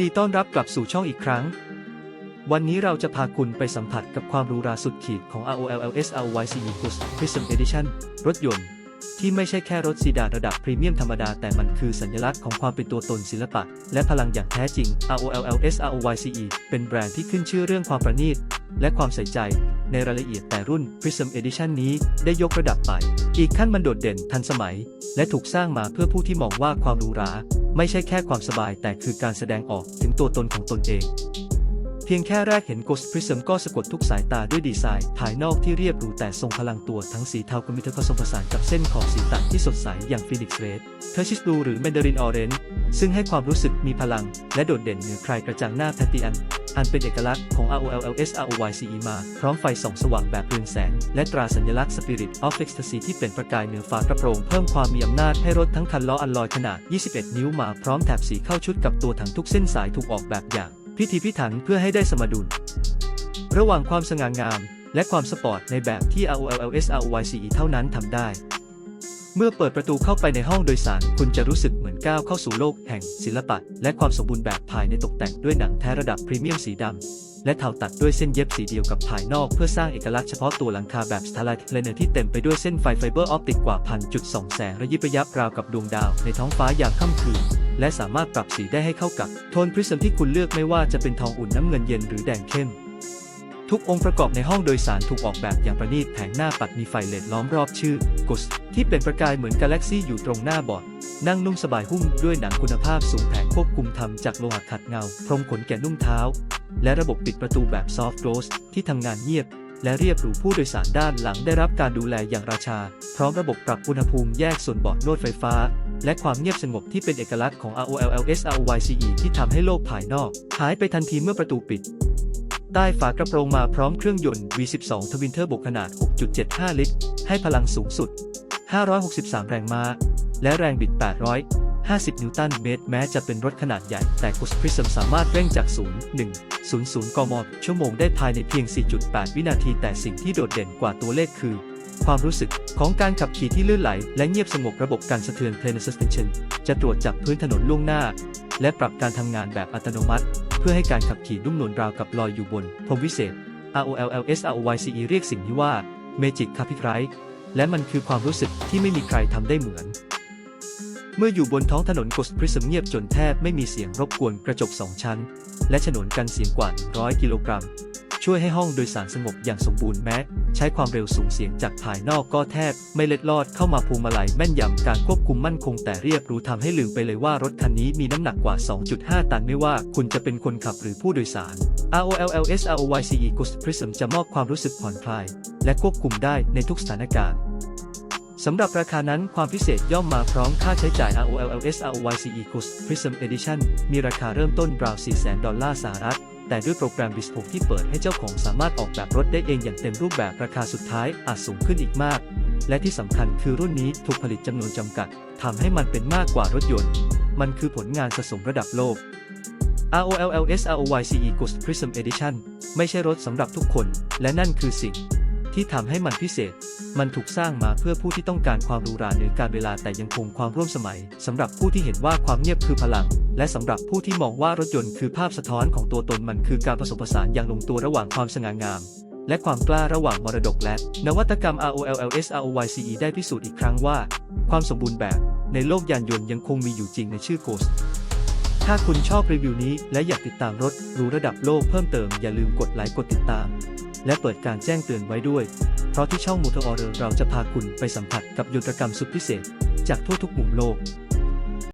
ดีต้อนรับกลับสู่ช่องอีกครั้ง วันนี้เราจะพาคุณไปสัมผัสกับความรูหราสุดขีดของ ROLLS RYCE Plus Prism Edition รถยนต์ ที่ไม่ใช่แค่รถซีดานระดับพรีเมียมธรรมดา แต่มันคือสัญลักษณ์ของความเป็นตัวตนศิลปะ และพลังอย่างแท้จริง ROLLS RYCE เป็นแบรนด์ที่ขึ้นชื่อเรื่องความประณีต และความใส่ใจ ในรายละเอียดแต่รุ่น Prism Edition นี้ได้ยกระดับไป อีกขั้นมันโดดเด่นทันสมัย และถูกสร้างมาเพื่อผู้ที่มองว่าความรูหรา ไม่ใช่แค่ความสบาย แต่คือการแสดงออกถึงตัวตนของตนเอง เพียงแค่แรกเห็น Ghost Prism ก็สะกดทุกสายตาด้วยดีไซน์ ภายนอกที่เรียบหรูแต่ทรงพลังตัวทั้งสีเทากับมิเทผสมผสานกับเส้นขอบสีตัดที่สดใสอย่างฟินิกซ์เรดเทอร์ชิสดูหรือเมดเดรินออเรนซ์ซึ่งให้ความรู้สึกมีพลัง และโดดเด่นเหนือใครกระจ่างหน้าแพตติอัน อันเป็นเอกลักษณ์ของ ROLLS ROYCE มา พร้อมไฟส่องสว่างแบบเรืองแสง และตราสัญลักษณ์ Spirit of Ecstasy ที่เป็นประกายเหนือฝากระโปรง เพิ่มความมีอำนาจให้รถทั้งคันล้ออัลลอยขนาด 21 นิ้วมา พร้อมแถบสีเข้าชุดกับตัวถังทุกเส้นสายถูกออกแบบอย่าง พิธีพิถันเพื่อให้ได้สมดุล ระหว่างความสง่างาม และความสปอร์ตในแบบที่ ROLLS ROYCE เท่านั้นทำได้ เมื่อเปิดประตูเข้าไปในห้องโดยสาร คุณจะรู้สึกเหมือนก้าวเข้าสู่โลกแห่งศิลปะ และความสมบูรณ์แบบภายในตกแต่งด้วยหนังแท้ระดับพรีเมียมสีดำ และเทาตัดด้วยเส้นเย็บสีเดียวกับภายนอก เพื่อสร้างเอกลักษณ์เฉพาะตัวหลังคาแบบ Starlight Liner ที่เต็มไปด้วยเส้นไฟไฟเบอร์ออปติกกว่าพันจุดสองแสงระยิบระยับราวกับดวงดาวในท้องฟ้ายามค่ำคืนและสามารถปรับสีได้ให้เข้ากับ โทนพริซมที่คุณเลือกไม่ว่าจะเป็นทองอุ่นน้ำเงินเย็นหรือแดงเข้ม ทุกองค์ประกอบในห้องโดยสารถูกออกแบบอย่างประณีตแผงหน้าปัดมีไฟเลดล้อมรอบชื่อ Ghost ที่เป็นประกายเหมือนกาแล็กซี่อยู่ตรงหน้าบอดนั่งนุ่มสบายหุ้มด้วยหนังคุณภาพสูงแผงควบคุมทำจากโลหะขัดเงา พรมขนแก่นุ่มเท้า และระบบปิดประตูแบบ Soft Close ที่ทำงานเงียบ และเรียบหรูผู้โดยสารด้านหลังได้รับการดูแลอย่างราชา พร้อมระบบปรับอุณหภูมิแยกส่วนเบาะนวดไฟฟ้า และความเงียบสงบที่เป็นเอกลักษณ์ของ ROLLS ROYCE ที่ทำให้โลกภายนอก หายไปทันทีเมื่อประตูปิด ใต้ฝากระโปรงมาพร้อมเครื่องยนต์ V12 ทวินเทอร์โบขนาด 6.75 ลิตร ให้พลังสูงสุด 563 แรงม้า และแรงบิด 850 นิวตันเมตร แม้จะเป็นรถขนาดใหญ่ แต่ Ghost Prism สามารถเร่งจาก 0 1 0 0 กมชั่วโมงได้ภายในเพียง 4.8 วินาที แต่สิ่งที่โดดเด่นกว่าตัวเลขคือ ความรู้สึกของการขับขี่ที่ลื่นไหล และเงียบสงบระบบการสะเทือน Plane Suspension จะตรวจจับพื้นถนนล่วงหน้า และปรับการทำงานแบบอัตโนมัติ เพื่อให้การขับขี่นุ่มนวลราวกับลอยอยู่บนพรมวิเศษ ROLLS ROYCE เรียกสิ่งนี้ว่า Magic Carpet r i d และมันคือความรู้สึกที่ไม่มีใครทำได้เหมือน เมื่ออยู่บนท้องถนนกสพริสมเงียบจนแทบไม่มีเสียงรบกวนกระจกสองชั้น และฉนวนกันเสียงกว่า 100 กิโลกรัม ช่วยให้ห้องโดยสารสงบอย่างสมบูรณ์แม้ ใช้ความเร็วสูงเสียงจากภายนอกก็แทบ ไม่เล็ดลอดเข้ามาพวงมาลัยแม่นยำการควบคุมมั่นคงแต่เรียบหรู้ทำให้ลืมไปเลยว่ารถคันนี้มีน้ำหนักกว่า 2.5 ตันไม่ว่าคุณจะเป็นคนขับหรือผู้โดยสาร ROLLS ROYCE Ghost Prism จะมอบความรู้สึกผ่อนคลาย และควบคุมได้ในทุกสถานการณ์สำหรับราคานั้นความพิเศษย่อมมาพร้อมค่าใช้จ่าย ROLLS ROYCE Ghost Prism Edition มีราคาเริ่มต้นราว 400,000 ดอลลาร์สหรัฐ แต่ด้วยโปรแกรม Bespoke ที่เปิดให้เจ้าของสามารถออกแบบรถได้เองอย่างเต็มรูปแบบราคาสุดท้ายอาจสูงขึ้นอีกมาก และที่สำคัญคือรุ่นนี้ถูกผลิตจำนวนจำกัดทำให้มันเป็นมากกว่ารถยนต์ มันคือผลงานสะสมระดับโลก ROLLS ROYCE Ghost Prism Edition ไม่ใช่รถสำหรับทุกคน และนั่นคือสิ่ง ที่ทำให้มันพิเศษ มันถูกสร้างมาเพื่อผู้ที่ต้องการความหรูหราเหนือการเวลาแต่ยังคงความร่วมสมัยสำหรับผู้ที่เห็นว่าความเงียบคือพลัง และสำหรับผู้ที่มองว่ารถยนต์คือภาพสะท้อนของตัวตนมันคือการผสมผสานอย่างลงตัวระหว่างความสง่างาม และความกล้าระหว่างมรดกและ นวัตกรรม ROLLS ROYCE ได้พิสูจน์อีกครั้งว่า ความสมบูรณ์แบบ ในโลกยานยนต์ยังคงมีอยู่จริงในชื่อ Ghost ถ้าคุณชอบรีวิวนี้และอยากติดตามรถรู้ระดับโลกเพิ่มเติมอย่าลืมกดไลค์กดติดตาม และเปิดการแจ้งเตือนไว้ด้วย เพราะที่ช่องมูเตอร์ออเรเราจะพาคุณไปสัมผัสกับยุทธกรรมสุดพิเศษ จากทั่วทุกมุมโลก